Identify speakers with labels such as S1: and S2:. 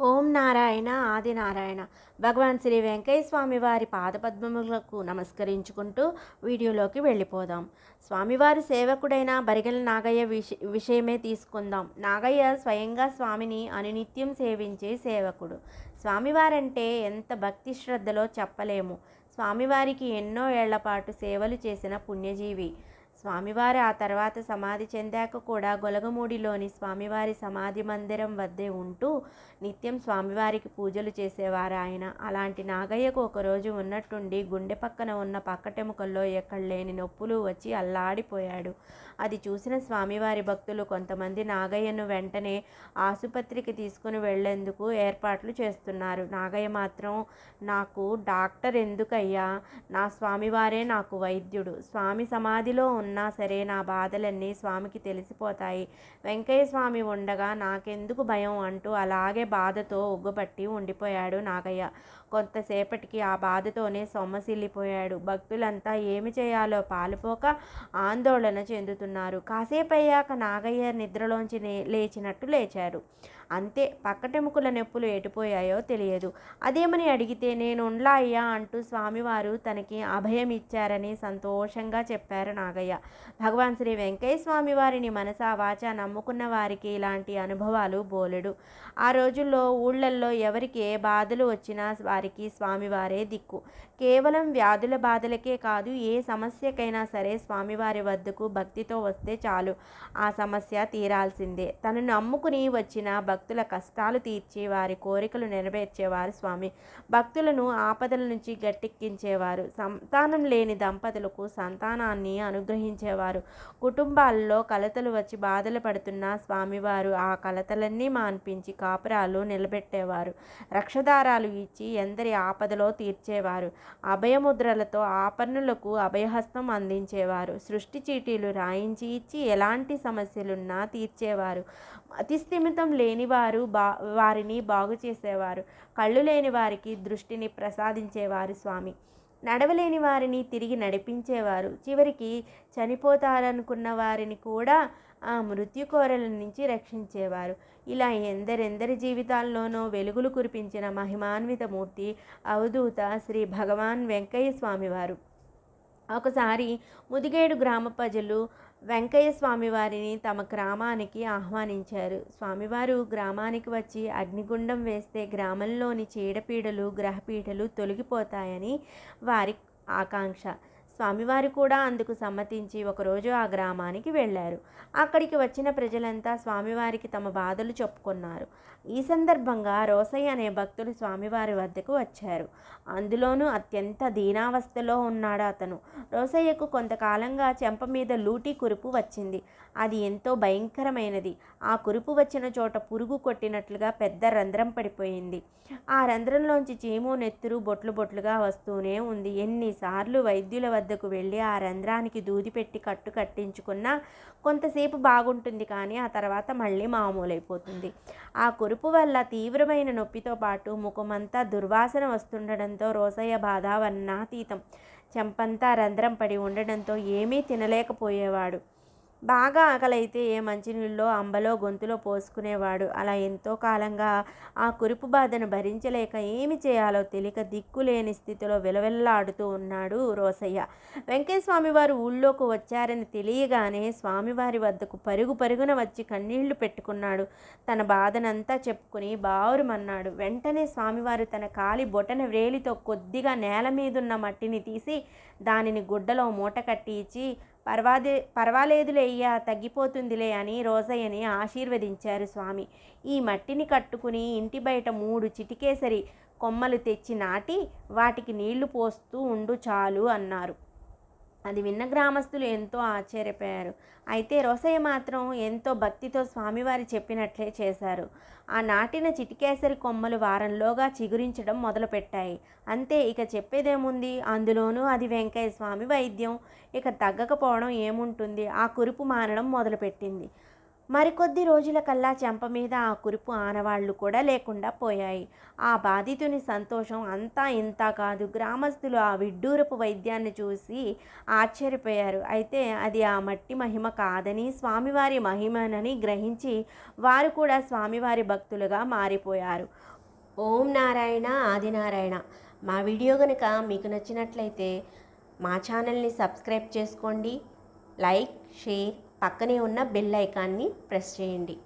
S1: ఓం నారాయణ ఆది నారాయణ. భగవాన్ శ్రీ వెంకయ్య స్వామి వారి పాదపద్మములకు నమస్కరించుకుంటూ వీడియోలోకి వెళ్ళిపోదాం. స్వామివారి సేవకుడైన బరిగెల నాగయ్య విష విషయమే తీసుకుందాం. నాగయ్య స్వయంగా స్వామిని అనునిత్యం సేవించే సేవకుడు. స్వామివారంటే ఎంత భక్తి శ్రద్ధలో చెప్పలేము. స్వామివారికి ఎన్నో ఏళ్ళ పాటు సేవలు చేసిన పుణ్యజీవి. స్వామివారు ఆ తర్వాత సమాధి చెందాక కూడా గొలగమూడిలోని స్వామివారి సమాధి మందిరం వద్దే ఉంటూ నిత్యం స్వామివారికి పూజలు చేసేవారు ఆయన. అలాంటి నాగయ్యకు ఒకరోజు ఉన్నట్టుండి గుండె పక్కన ఉన్న పక్కటెముకల్లో ఎక్కడ లేని నొప్పులు వచ్చి అల్లాడిపోయాడు. అది చూసిన స్వామివారి భక్తులు కొంతమంది నాగయ్యను వెంటనే ఆసుపత్రికి తీసుకుని వెళ్ళేందుకు ఏర్పాట్లు చేస్తున్నారు. నాగయ్య మాత్రం నాకు డాక్టర్ ఎందుకయ్యా? నా స్వామివారే నాకు వైద్యుడు. స్వామి సమాధిలో ఉన్న సరే నా బాధలన్నీ స్వామికి తెలిసిపోతాయి. వెంకయ్య స్వామి ఉండగా నాకెందుకు భయం అంటూ అలాగే బాధతో ఉగ్గుపట్టి ఉండిపోయాడు నాగయ్య. కొంతసేపటికి ఆ బాధతోనే సొమ్మసిల్లిపోయాడు. భక్తులంతా ఏమి చేయాలో పాలుపోక ఆందోళన చెందుతున్నారు. కాసేపు అయ్యాక నాగయ్య నిద్రలోంచి లేచినట్టు లేచారు. అంతే పక్కటెముకల నొప్పులు ఎటుపోయాయో తెలియదు. అదేమని అడిగితే నేను ఉండ్లా అయ్యా అంటూ స్వామివారు తనకి అభయం ఇచ్చారని సంతోషంగా చెప్పారు నాగయ్య. భగవాన్ శ్రీ వెంకయ్య స్వామి వారిని మనసా వాచ నమ్ముకున్న వారికి ఇలాంటి అనుభవాలు బోలెడు. ఆ రోజుల్లో ఊళ్ళల్లో ఎవరికి ఏ బాధలు వచ్చినా వారికి స్వామివారే దిక్కు. కేవలం వ్యాధుల బాధలకే కాదు ఏ సమస్యకైనా సరే స్వామివారి వద్దకు భక్తితో వస్తే చాలు. ఆ సమస్య తీరాల్సిందే. తనను నమ్ముకుని వచ్చిన భక్తుల కష్టాలు తీర్చి వారి కోరికలు నెరవేర్చేవారు స్వామి. భక్తులను ఆపదల నుంచి గట్టెక్కించేవారు. సంతానం లేని దంపతులకు సంతానాన్ని నిర్వహించేవారు. కుటుంబాల్లో కలతలు వచ్చి బాధలు పడుతున్న స్వామివారు ఆ కలతలన్నీ మాన్పించి కాపురాలు నిలబెట్టేవారు. రక్షదారాలు ఇచ్చి ఎందరి ఆపదలో తీర్చేవారు. అభయముద్రలతో ఆపన్నులకు అభయహస్తం అందించేవారు. సృష్టి చీటీలు రాయించి ఇచ్చి ఎలాంటి సమస్యలున్నా తీర్చేవారు. అతిస్థిమితం లేనివారు బా వారిని బాగు చేసేవారు కళ్ళు లేని వారికి దృష్టిని ప్రసాదించేవారు స్వామి. నడవలేని వారిని తిరిగి నడిపించేవారు. చివరికి చనిపోతారనుకున్న వారిని కూడా ఆ మృత్యుకోరల నుంచి రక్షించేవారు. ఇలా ఎందరెందరి జీవితాల్లోనో వెలుగులు కురిపించిన మహిమాన్విత మూర్తి అవధూత శ్రీ భగవాన్ వెంకయ్య స్వామివారు ఒకసారి ముదిగేడు గ్రామ ప్రజలు వెంకయ్య స్వామివారిని తమ గ్రామానికి ఆహ్వానించారు. స్వామివారు గ్రామానికి వచ్చి అగ్నిగుండం వేస్తే గ్రామంలోని చీడపీడలు గ్రహపీడలు తొలగిపోతాయని వారి ఆకాంక్ష. స్వామివారు కూడా అందుకు సమ్మతించి ఒకరోజు ఆ గ్రామానికి వెళ్ళారు. అక్కడికి వచ్చిన ప్రజలంతా స్వామివారికి తమ బాధలు చెప్పుకున్నారు. ఈ సందర్భంగా రోసయ్య అనే భక్తుడు స్వామివారి వద్దకు వచ్చారు. అందులోనూ అత్యంత దీనావస్థలో ఉన్నాడు అతను. రోసయ్యకు కొంతకాలంగా చెంప మీద లూటీ కురుపు వచ్చింది. అది ఎంతో భయంకరమైనది. ఆ కురుపు వచ్చిన చోట పురుగు కొట్టినట్లుగా పెద్ద రంధ్రం పడిపోయింది. ఆ రంధ్రంలోంచి చీము నెత్తురు బొట్లు బొట్లుగా వస్తూనే ఉంది. ఎన్నిసార్లు వైద్యుల వద్ద వద్దకు వెళ్ళి ఆ రంధ్రానికి దూది పెట్టి కట్టు కట్టించుకున్న కొంతసేపు బాగుంటుంది కానీ ఆ తర్వాత మళ్ళీ మామూలైపోతుంది. ఆ కురుపు వల్ల తీవ్రమైన నొప్పితో పాటు ముఖమంతా దుర్వాసన వస్తుండడంతో రోసయ్య బాధ వర్ణాతీతం చెంపంతా రంధ్రం పడి ఉండడంతో ఏమీ తినలేకపోయేవాడు. బాగా ఆకలైతే ఏ మంచినీళ్ళలో అంబలో గొంతులో పోసుకునేవాడు. అలా ఎంతో కాలంగా ఆ కురుపు బాధను భరించలేక ఏమి చేయాలో తెలియక దిక్కులేని స్థితిలో విలవిల్లాడుతూ ఉన్నాడు రోసయ్య. వెంకయ్య వారు ఊళ్ళోకి వచ్చారని తెలియగానే స్వామివారి వద్దకు పరుగు పరుగున వచ్చి కన్నీళ్ళు పెట్టుకున్నాడు. తన బాధనంతా చెప్పుకుని బావురుమన్నాడు. వెంటనే స్వామివారు తన కాలి బొటన వ్రేలితో కొద్దిగా నేల మీదున్న మట్టిని తీసి దానిని గుడ్డలో మూట కట్టి ఇచ్చి పర్వాదే పర్వాలేదులే అయ్యా తగ్గిపోతుందిలే అని రోజయ్యని ఆశీర్వదించారు స్వామి. ఈ మట్టిని కట్టుకుని ఇంటి బయట మూడు చిటికేసరి కొమ్మలు తెచ్చి నాటి వాటికి నీళ్ళు పోస్తూ ఉండు చాలు అన్నారు. అది విన్న గ్రామస్తులు ఎంతో ఆశ్చర్యపోయారు. అయితే రోసయ్య మాత్రం ఎంతో భక్తితో స్వామివారి చెప్పినట్లే చేశారు. ఆ నాటిన చిటికేసరి కొమ్మలు వారంలోగా చిగురించడం మొదలుపెట్టాయి. అంతే ఇక చెప్పేదేముంది? అందులోనూ అది వెంకయ్య స్వామి వైద్యం. ఇక తగ్గకపోవడం ఏముంటుంది? ఆ కురుపు మానడం మొదలుపెట్టింది. మరికొద్ది రోజుల కల్లా చెంప మీద ఆ కురుపు ఆనవాళ్ళు కూడా లేకుండా పోయాయి. ఆ బాధితుని సంతోషం అంతా ఇంత కాదు. గ్రామస్తులు ఆ విడ్డూరపు వైద్యాన్ని చూసి ఆశ్చర్యపోయారు. అయితే అది ఆ మట్టి మహిమ కాదని స్వామివారి మహిమనని గ్రహించి వారు కూడా స్వామివారి భక్తులుగా మారిపోయారు. ఓం నారాయణ ఆదినారాయణ మా వీడియో కనుక మీకు నచ్చినట్లయితే మా ఛానల్ని సబ్స్క్రైబ్ చేసుకోండి. లైక్ షేర్ పక్కనే ఉన్న బెల్ ఐకాన్ని ప్రెస్ చేయండి.